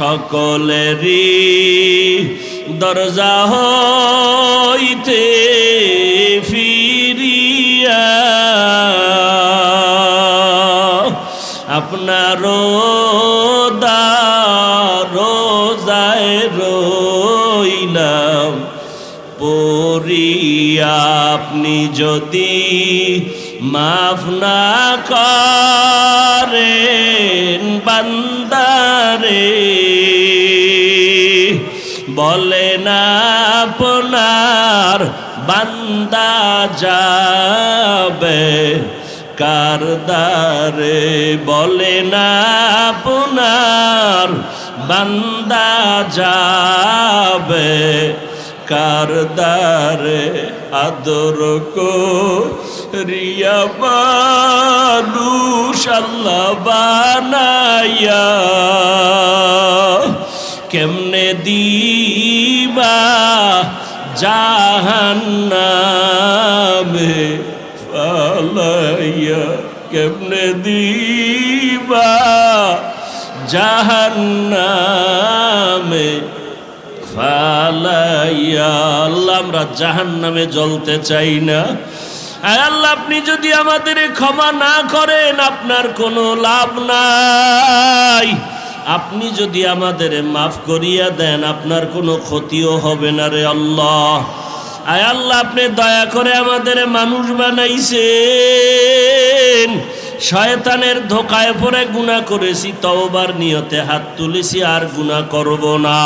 সকলেরই দরজা হইতে ফিরিয়া। আপনার রোজায় রইলাম পরিয়া আপনি যদি মাফ না করেন বলে না আপনার বান্দা যাবে কারদারে বলে না আপনার বান্দা যাবে কারদারে আদর কো রিয়া মানুষ আল্লাহ বানাইয়া কেমনে দিবা জাহান্নামে ফালাইয়া কেমনে দিবা জাহান্নামে ফালাইয়া? আল্লাহ, আমরা জাহান্নামে জ্বলতে চাই না। আল্লাহ, আপনি যদি আমাদের ক্ষমা না করেন, আপনার কোনো লাভ নাই। আপনি যদি আমাদের মাফ করিয়া দেন, আপনার কোনো ক্ষতিও হবে না রে আল্লাহ। আয় আল্লাহ, আপনি দয়া করে আমাদের মানুষ বানাইছেন। শয়তানের ধোকায় পরে গুণা করেছি, তওবার নিয়তে হাত তুলেছি, আর গুণা করব না।